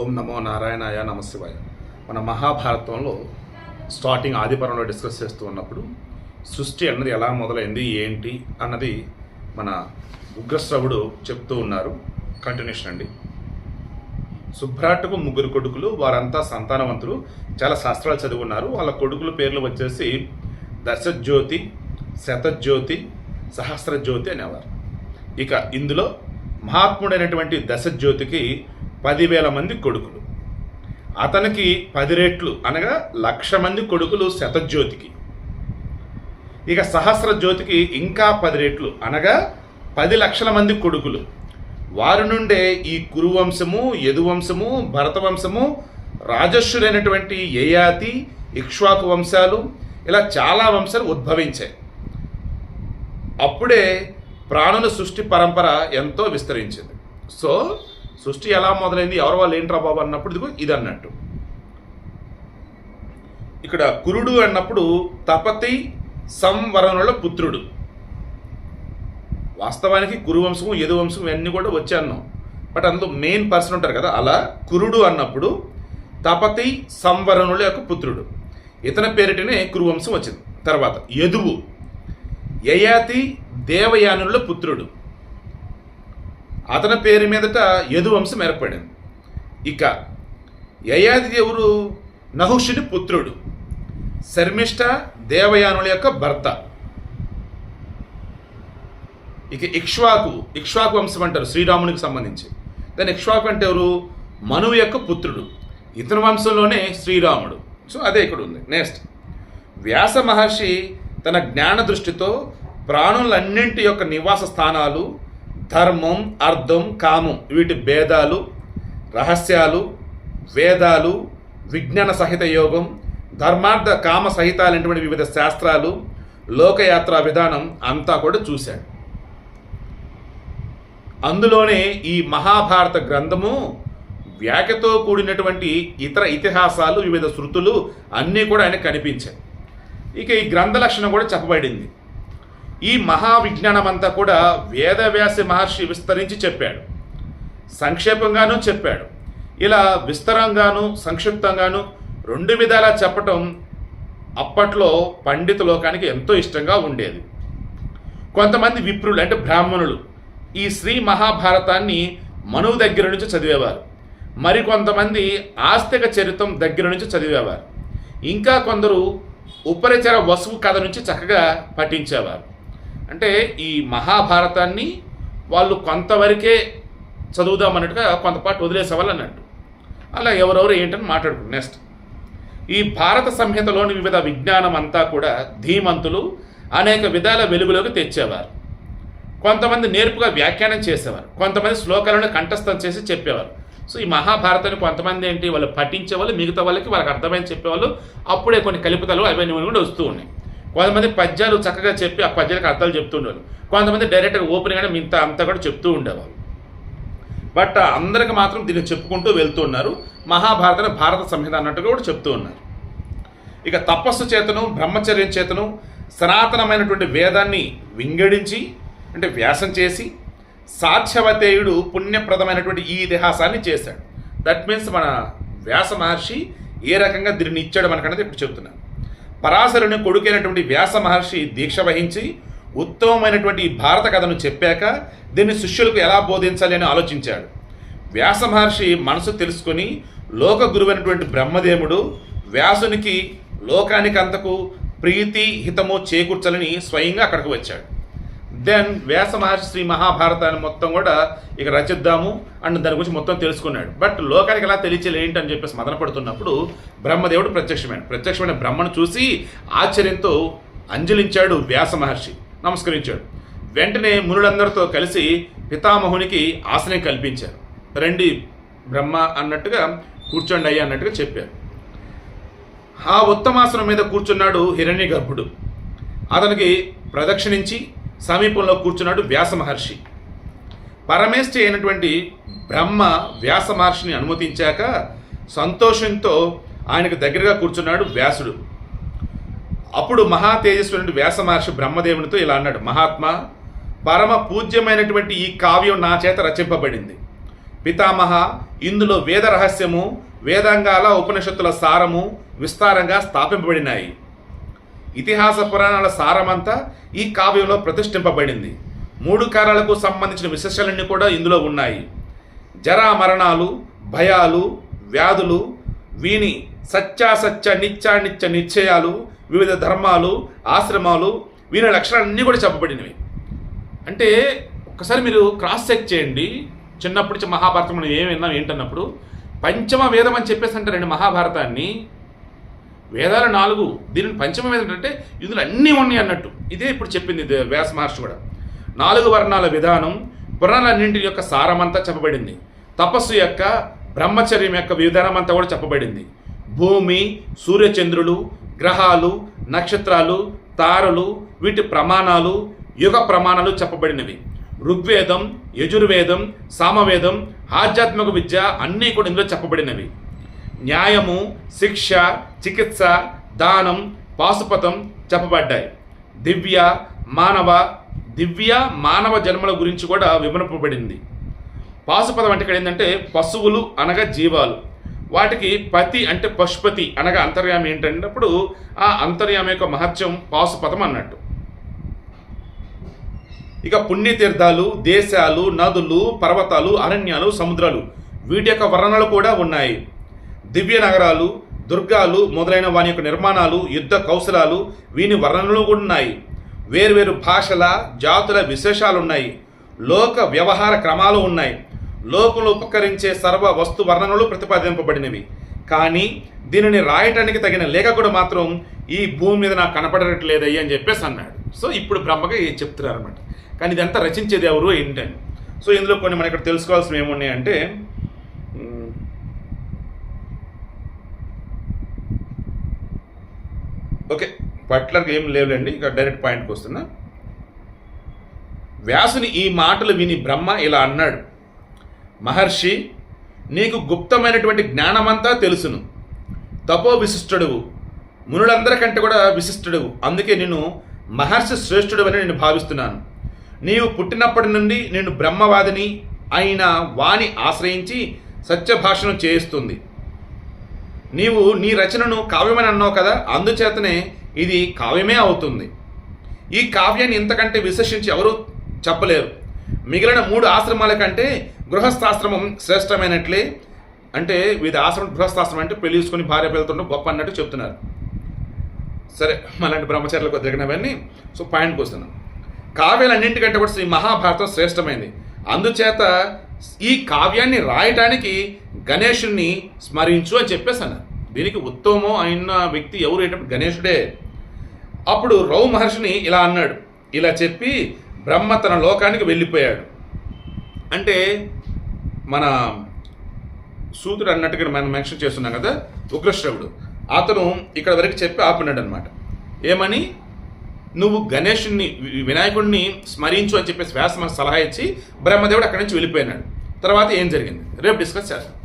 ఓం నమో నారాయణాయ నమశివాయ. మన మహాభారతంలో స్టార్టింగ్ ఆదిపరంలో డిస్కస్ చేస్తూ ఉన్నప్పుడు సృష్టి అన్నది ఎలా మొదలైంది ఏంటి అన్నది మన ఉగ్రశ్రవుడు చెప్తూ ఉన్నారు. కంటిన్యూషన్ అండి. సుభ్రాట్కు ముగ్గురు కొడుకులు వారంతా సంతానవంతులు చాలా శాస్త్రాలు చదువుకున్నారు వాళ్ళ కొడుకుల పేర్లు వచ్చేసి దశజ్యోతి శతజ్యోతి సహస్రజ్యోతి అనేవారు. ఇక ఇందులో మహాత్ముడైనటువంటి దశజ్యోతికి పదివేల మంది కొడుకులు. అతనికి పది రెట్లు అనగా లక్ష మంది కొడుకులు శతజ్యోతికి. ఇక సహస్ర జ్యోతికి ఇంకా పది రెట్లు అనగా పది లక్షల మంది కొడుకులు. వారి నుండే ఈ కురువంశము యదువంశము భరతవంశము రాజస్సులైనటువంటి యయాతి ఇక్ష్వాకు వంశాలు ఇలా చాలా వంశాలు ఉద్భవించాయి. అప్పుడే ప్రాణుల సృష్టి పరంపర ఎంతో విస్తరించింది. సో సృష్టి ఎలా మొదలైంది ఎవరు వాళ్ళు ఏంట్రా బాబు అన్నప్పుడు ఇదిగో ఇది అన్నట్టు. ఇక్కడ కురుడు అన్నప్పుడు తపతి సంవరణుల పుత్రుడు. వాస్తవానికి కురువంశము యదువంశం ఇవన్నీ కూడా వచ్చాను బట్ అందులో మెయిన్ పర్సన్ ఉంటారు కదా అలా కురుడు అన్నప్పుడు తపతి సంవరణుల యొక్క పుత్రుడు. ఇతని పేరిటనే కురువంశం వచ్చింది. తర్వాత యదువు యయాతి దేవయానుల పుత్రుడు. అతని పేరు మీదట యదువంశం ఏర్పడింది. ఇక యయాది దేవుడు నహుషుని పుత్రుడు. శర్మిష్ట దేవయానుల యొక్క భర్త. ఇక ఇక్ష్వాకు ఇక్ష్వాకు వంశం అంటారు శ్రీరామునికి సంబంధించి. దాని ఇక్ష్వాకు అంటే ఎవరు? మనువు యొక్క పుత్రుడు. ఇతని వంశంలోనే శ్రీరాముడు. సో అదే ఇక్కడ ఉంది. నెక్స్ట్ వ్యాస మహర్షి తన జ్ఞాన దృష్టితో ప్రాణులన్నింటి యొక్క నివాస స్థానాలు ధర్మం అర్థం కామం వీటి భేదాలు రహస్యాలు వేదాలు విజ్ఞాన సహిత యోగం ధర్మార్థ కామ సహితాలైనటువంటి వివిధ శాస్త్రాలు లోకయాత్రా విధానం అంతా కూడా చూశాడు. అందులోనే ఈ మహాభారత గ్రంథము వ్యాఖ్యతో కూడినటువంటి ఇతర ఇతిహాసాలు వివిధ శృతులు అన్నీ కూడా ఆయన కనిపించాయి. ఇక ఈ గ్రంథ లక్షణం కూడా చెప్పబడింది. ఈ మహావిజ్ఞానం అంతా కూడా వేదవ్యాసి మహర్షి విస్తరించి చెప్పాడు. సంక్షేపంగాను చెప్పాడు. ఇలా విస్తరంగాను సంక్షిప్తంగాను రెండు విధాలా చెప్పటం అప్పట్లో పండిత లోకానికి ఎంతో ఇష్టంగా ఉండేది. కొంతమంది విప్రులు అంటే బ్రాహ్మణులు ఈ శ్రీ మహాభారతాన్ని మనువు దగ్గర నుంచి చదివేవారు. మరికొంతమంది ఆస్తిక చరిత్రం దగ్గర నుంచి చదివేవారు. ఇంకా కొందరు ఉపరిచర వసువు కథ నుంచి చక్కగా పఠించేవారు. అంటే ఈ మహాభారతాన్ని వాళ్ళు కొంతవరకే చదువుదామన్నట్టుగా కొంతపాటు వదిలేసేవాళ్ళు అన్నట్టు అలా ఎవరెవరు ఏంటని మాట్లాడుకుంటారు. నెక్స్ట్ ఈ భారత సంహితలోని వివిధ విజ్ఞానం అంతా కూడా ధీమంతులు అనేక విధాల వెలుగులోకి తెచ్చేవారు. కొంతమంది నేర్పుగా వ్యాఖ్యానం చేసేవారు. కొంతమంది శ్లోకాలను కంఠస్థం చేసి చెప్పేవారు. సో ఈ మహాభారతాన్ని కొంతమంది ఏంటి వాళ్ళు పఠించేవాళ్ళు మిగతా వాళ్ళకి వాళ్ళకి అర్థమైంది చెప్పేవాళ్ళు. అప్పుడే కొన్ని కలుపుతలు అవన్నీ కూడా వస్తూ ఉన్నాయి. కొంతమంది పద్యాలు చక్కగా చెప్పి ఆ పద్యాలకు అర్థాలు చెప్తూ ఉండేవారు కొంతమంది డైరెక్ట్గా ఓపెన్గానే ఇంత అంతా కూడా చెప్తూ ఉండేవారు బట్ అందరికి మాత్రం దీన్ని చెప్పుకుంటూ వెళ్తూ ఉన్నారు మహాభారత భారత సంహిత అన్నట్టుగా కూడా చెప్తూ ఉన్నారు. ఇక తపస్సు చేతను బ్రహ్మచర్యం చేతను సనాతనమైనటువంటి వేదాన్ని వింగడించి అంటే వ్యాసం చేసి సాధ్యవతేయుడు పుణ్యప్రదమైనటువంటి ఈ ఇతిహాసాన్ని చేశాడు. దట్ మీన్స్ మన వ్యాస మహర్షి ఏ రకంగా దీన్ని ఇచ్చాడు మనకనేది ఇప్పుడు చెప్తున్నాను పరాశరుని కొడుకైనటువంటి వ్యాస మహర్షి దీక్ష వహించి ఉత్తమమైనటువంటి భారత కథను చెప్పాక దీన్ని శిష్యులకు ఎలా బోధించాలి అని ఆలోచించాడు. వ్యాస మహర్షి మనసు తెలుసుకొని లోక గురువైనటువంటి బ్రహ్మదేవుడు వ్యాసునికి లోకానికి అంతకు ప్రీతి హితము చేకూర్చాలని స్వయంగా అక్కడికి వచ్చాడు. దెన్ వ్యాస మహర్షి శ్రీ మహాభారతాన్ని మొత్తం కూడా ఇక రచిద్దాము అండ్ దాని గురించి మొత్తం తెలుసుకున్నాడు. బట్ లోకానికి ఎలా తెలియచేయాలి ఏంటి అని చెప్పేసి మదన పడుతున్నప్పుడు బ్రహ్మదేవుడు ప్రత్యక్షమైన ప్రత్యక్షమైన బ్రహ్మను చూసి ఆశ్చర్యంతో అంజలించాడు వ్యాస మహర్షి నమస్కరించాడు. వెంటనే మునులందరితో కలిసి పితామహునికి ఆసనం కల్పించారు. రండి బ్రహ్మ అన్నట్టుగా కూర్చోండి అయ్యా అన్నట్టుగా చెప్పారు. ఆ ఉత్తమాసనం మీద కూర్చున్నాడు హిరణ్య గర్భుడు అతనికి ప్రదక్షిణించి సమీపంలో కూర్చున్నాడు వ్యాస మహర్షి. పరమేష్ఠి అయినటువంటి బ్రహ్మ వ్యాస మహర్షిని అనుమతించాక సంతోషంతో ఆయనకు దగ్గరగా కూర్చున్నాడు వ్యాసుడు. అప్పుడు మహా తేజస్వి వ్యాస మహర్షి బ్రహ్మదేవునితో ఇలా అన్నాడు మహాత్మా పరమ పూజ్యమైనటువంటి ఈ కావ్యం నా చేత రచింపబడింది. పితామహ ఇందులో వేద రహస్యము వేదాంగాల ఉపనిషత్తుల సారము విస్తారంగా స్థాపింపబడినాయి. ఇతిహాస పురాణాల సారమంతా ఈ కావ్యంలో ప్రతిష్ఠింపబడింది. మూడు కాలాలకు సంబంధించిన విశేషాలన్నీ కూడా ఇందులో ఉన్నాయి. జరా మరణాలు భయాలు వ్యాధులు వీని సత్యాసత్య నిత్యానిత్య నిశ్చయాలు వివిధ ధర్మాలు ఆశ్రమాలు వీని లక్షణాలన్నీ కూడా చెప్పబడినవి. అంటే ఒకసారి మీరు క్రాస్ చెక్ చేయండి. చిన్నప్పటి నుంచి మహాభారతం మనం ఏం విన్నాం ఏంటన్నప్పుడు పంచమ వేదం అని చెప్పేసి అంటారండి మహాభారతాన్ని. వేదాలు నాలుగు దీనిని పంచమ వేదం అంటే ఇందులో అన్నీ ఉన్నాయి అన్నట్టు. ఇదే ఇప్పుడు చెప్పింది ఇది వ్యాస మహర్షి కూడా. నాలుగు వర్ణాల విధానం పురాణాలన్నింటి యొక్క సారమంతా చెప్పబడింది. తపస్సు యొక్క బ్రహ్మచర్యం యొక్క విధానం అంతా కూడా చెప్పబడింది. భూమి సూర్యచంద్రులు గ్రహాలు నక్షత్రాలు తారలు వీటి ప్రమాణాలు యుగ ప్రమాణాలు చెప్పబడినవి. ఋగ్వేదం యజుర్వేదం సామవేదం ఆధ్యాత్మిక విద్య అన్నీ కూడా ఇందులో చెప్పబడినవి. న్యాయము శిక్ష చికిత్స దానం పాశుపతం చెప్పబడ్డాయి. దివ్య మానవ దివ్య మానవ జన్మల గురించి కూడా వివరింపబడింది. పాశుపదం అంటే ఇక్కడ ఏంటంటే పశువులు అనగా జీవాలు. వాటికి పతి అంటే పశుపతి అనగా అంతర్యామి ఏంటంటప్పుడు ఆ అంతర్యామి యొక్క మహత్యం పాశుపదం అన్నట్టు. ఇక పుణ్యతీర్థాలు దేశాలు నదులు పర్వతాలు అరణ్యాలు సముద్రాలు వీటి యొక్క వర్ణనలు కూడా ఉన్నాయి. దివ్య నగరాలు దుర్గాలు మొదలైన వాని యొక్క నిర్మాణాలు యుద్ధ కౌశలాలు వీని వర్ణనలు కూడా ఉన్నాయి. వేర్వేరు భాషల జాతుల విశేషాలు ఉన్నాయి లోక వ్యవహార క్రమాలు ఉన్నాయి. లోకంలో ఉపకరించే సర్వ వస్తు వర్ణనలు ప్రతిపాదింపబడినవి. కానీ దీనిని రాయటానికి తగిన లేఖకుడు మాత్రం ఈ భూమి మీద నాకు కనపడట్లేదయ్యి అని చెప్పేసి అన్నాడు. సో ఇప్పుడు బ్రహ్మగా ఇది చెప్తున్నారు అనమాట కానీ ఇదంతా రచించేది ఎవరు? ఏంటని సో ఇందులో కొన్ని మనం ఇక్కడ తెలుసుకోవాల్సినవి ఏమున్నాయంటే ఓకే పర్టికులర్గా ఏం లేవులేండి ఇక డైరెక్ట్ పాయింట్కి వస్తున్నా. వ్యాసుని ఈ మాటలు విని బ్రహ్మ ఇలా అన్నాడు మహర్షి నీకు గుప్తమైనటువంటి జ్ఞానమంతా తెలుసును. తపో విశిష్టుడువు మునులందరికంటే కూడా విశిష్టుడువు. అందుకే నేను మహర్షి శ్రేష్ఠుడు అని నేను భావిస్తున్నాను. నీవు పుట్టినప్పటి నుండి నేను బ్రహ్మవాదిని అయిన వాణి ఆశ్రయించి సత్యభాషణం చేయిస్తుంది. నీవు నీ రచనను కావ్యమని అన్నావు కదా అందుచేతనే ఇది కావ్యమే అవుతుంది. ఈ కావ్యాన్ని ఇంతకంటే విశేషించి ఎవరూ చెప్పలేరు. మిగిలిన మూడు ఆశ్రమాల కంటే గృహస్థాశ్రమం శ్రేష్టమైనట్లే అంటే వీది ఆశ్రమం గృహస్థాశ్రమం అంటే పెళ్ళి తీసుకుని భార్య పిల్లతుండడం గొప్ప అన్నట్టు చెప్తున్నారు. సరే మలాంటి బ్రహ్మచర్యలకు వదిలినవన్నీ సో పాయింట్కి వస్తున్నాం కావ్యాలన్నింటికంటే కూడా శ్రీ మహాభారతం శ్రేష్టమైంది. అందుచేత ఈ కావ్యాన్ని రాయటానికి గణేషుణ్ణి స్మరించు అని చెప్పేసి అన్నారు. దీనికి ఉత్తమం అయిన వ్యక్తి ఎవరు ఏంటంటే గణేషుడే. అప్పుడు రౌ మహర్షిని ఇలా అన్నాడు. ఇలా చెప్పి బ్రహ్మ తన లోకానికి వెళ్ళిపోయాడు. అంటే మన సూతుడు అన్నట్టుగా మనం మెన్షన్ చేస్తున్నాం కదా ఉగ్రశ్రవుడు. అతను ఇక్కడ వరకు చెప్పి ఆపినాడు అనమాట ఏమని? నువ్వు గణేషుణ్ణి వినాయకుడిని స్మరించు అని చెప్పేసి వ్యాస మనకు సలహా ఇచ్చి బ్రహ్మదేవుడు అక్కడి నుంచి వెళ్ళిపోయినాడు. తర్వాత ఏం జరిగింది? రేపు డిస్కస్ చేస్తాం.